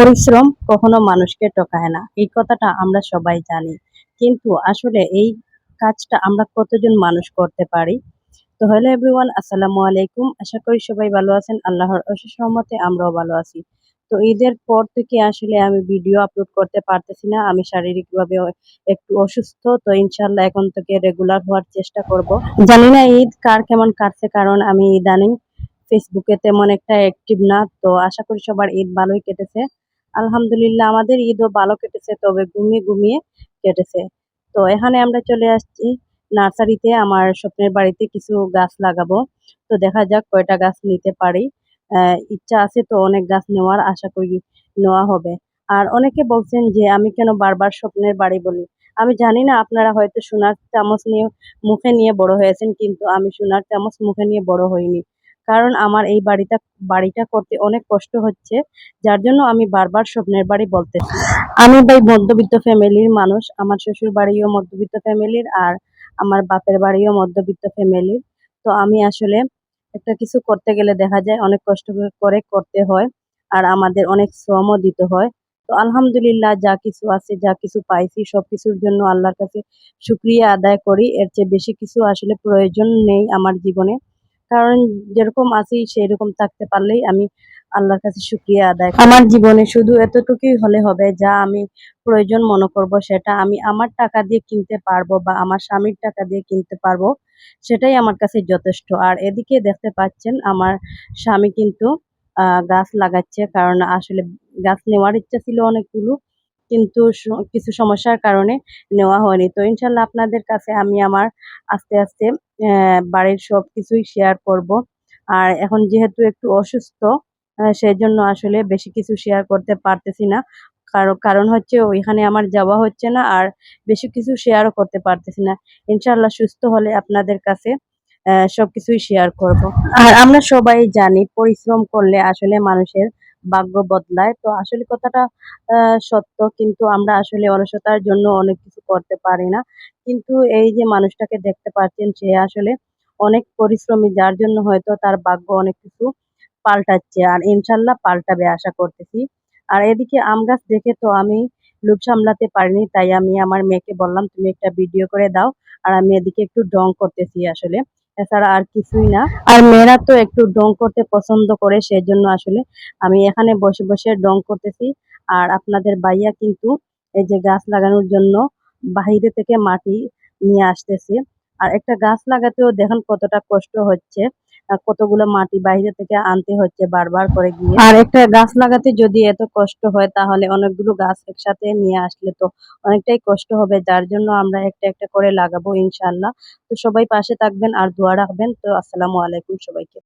পরিশ্রম কখনো মানুষকে ঠকায় না। এই কথাটা আমরা সবাই জানি। কিন্তু আসলে এই কাজটা আমরা কতজন মানুষ করতে পারি? তো হ্যালো এভরিওয়ান, আসসালামু আলাইকুম। আশা করি সবাই ভালো আছেন। আল্লাহর অশেষ আমরাও ভালো আছি। তো ঈদের পর থেকে আসলে আমি ভিডিও আপলোড করতে পারতেছি না। আমি শারীরিকভাবে একটু অসুস্থ। তো ইনশাল্লাহ এখন থেকে রেগুলার হওয়ার চেষ্টা করব। জানি না ঈদ কার কেমন কাটছে, কারণ আমি ইদানিং ফেসবুকে তেমন একটা অ্যাক্টিভ না। তো আশা করি সবার ঈদ ভালোই কেটেছে। আলহামদুলিল্লাহ আমাদের ঈদও ভালো কেটেছে, তবে ঘুমিয়ে ঘুমিয়ে কেটেছে। তো এখানে আমরা চলে আসছি। নার্সারিতে আমার স্বপ্নের বাড়িতে কিছু গাছ লাগাবো। তো দেখা যাক কয়টা গাছ নিতে পারি। ইচ্ছা আছে তো অনেক গাছ নেওয়ার, আশা করি নেওয়া হবে। আর অনেকে বলছেন যে, আমি কেন বারবার স্বপ্নের বাড়ি বলি? আমি জানি না, আপনারা হয়তো সোনার চামচ নিয়ে, মুখে নিয়ে বড় হয়েছেন, কিন্তু আমি সোনার চামচ মুখে নিয়ে বড় হইনি। কারণ আমার এই বাড়িটা বাড়িটা করতে অনেক কষ্ট হচ্ছে, যার জন্য আমি বারবার স্বপ্নের বাড়ি বলতেছি। আমি ভাই মধ্যবিত্ত ফ্যামিলির মানুষ, আমার শ্বশুর বাড়িও মধ্যবিত্ত ফ্যামিলির আর আমার বাপের বাড়িও মধ্যবিত্ত ফ্যামিলির। তো আমি আসলে একটা কিছু করতে গেলে দেখা যায় অনেক কষ্ট করে করতে হয় আর আমাদের অনেক শ্রমও দিতে হয়। তো আলহামদুলিল্লাহ যা কিছু আছে, যা কিছু পাইছি, সব কিছুর জন্য আল্লাহর কাছে শুক্রিয়া আদায় করি। এর চেয়ে বেশি কিছু আসলে প্রয়োজন নেই আমার জীবনে। কারণ যেরকম আছি সেরকম থাকতে পারলেই আমি আল্লাহর কাছে শুক্রিয়া আদায় আমার জীবনে শুধু এতটুকুই হলে হবে যা আমি প্রয়োজন মনে করব, সেটা আমি আমার টাকা দিয়ে কিনতে পারব বা আমার স্বামীর টাকা দিয়ে কিনতে পারব, সেটাই আমার কাছে যথেষ্ট। আর এদিকে দেখতে পাচ্ছেন, আমার স্বামী কিন্তু গাছ লাগাচ্ছে, কারণ আসলে গাছ নেওয়ার ইচ্ছা ছিল অনেকগুলো কিন্তু কিছু সমস্যার কারণে নেওয়া হয়নি। তো ইনশাল্লাহ আপনাদের কাছে আমি আমার আস্তে আস্তে বাড়ির সব কিছুই শেয়ার করব। আর এখন যেহেতু একটু অসুস্থ সেই জন্য আসলে বেশি কিছু শেয়ার করতে পারতেছি না। কারণ হচ্ছে ওইখানে আমার যাওয়া হচ্ছে না আর বেশি কিছু শেয়ারও করতে পারতেছি না। ইনশাল্লাহ সুস্থ হলে আপনাদের কাছে আহ, সবকিছুই শেয়ার করব। আর আমরা সবাই জানি পরিশ্রম করলে আসলে মানুষের ভাগ্য বদলায়। তো আসলে কথাটা সত্য। কিন্তু আমরা আসলে অলসতার জন্য অনেক কিছু করতে পারি না। কিন্তু এই যে মানুষটাকে দেখতে পাচ্ছেন, সে আসলে অনেক পরিশ্রমী। যার জন্য হয়তো তার ভাগ্য অনেক কিছু পাল্টাচ্ছে। আর ইনশাল্লাহ পাল্টাবে আশা করতেছি। আর এদিকে আম গাছ দেখে তো আমি লোভ সামলাতে পারিনি। তাই আমি আমার মেয়েকে বললাম, তুমি একটা ভিডিও করে দাও। আর আমি এদিকে একটু ডং করতেছি আসলে। এছাড়া আর কিছুই না। আর মেয়েরা তো একটু ডং করতে পছন্দ করে সেই জন্য আসলে আমি এখানে বসে বসে ডং করতেছি। আর আপনাদের বাইয়া কিন্তু এই যে গাছ লাগানোর জন্য বাহিরে থেকে মাটি নিয়ে আসতেছে। আর একটা গাছ লাগাতেও দেখেন কতটা কষ্ট হচ্ছে। কতগুলো মাটি বাইরে থেকে আনতে হচ্ছে বারবার করে গিয়ে। আর একটা গাছ লাগাতে যদি এত কষ্ট হয়, তাহলে অনেকগুলো গাছ একসাথে নিয়ে আসলে তো অনেকটাই কষ্ট হবে। যার জন্য আমরা একটা একটা করে লাগাবো ইনশাল্লাহ তো সবাই পাশে থাকবেন আর দোয়া রাখবেন। তো আসসালামু আলাইকুম সবাইকে।